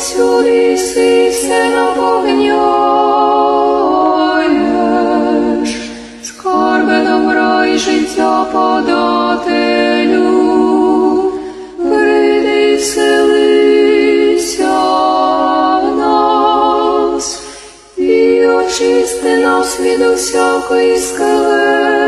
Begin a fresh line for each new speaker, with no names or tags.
всюди си на наповняєш, скорби добра і життя подателю, прийди вселися в нас, і очисти нас від усякої скверни,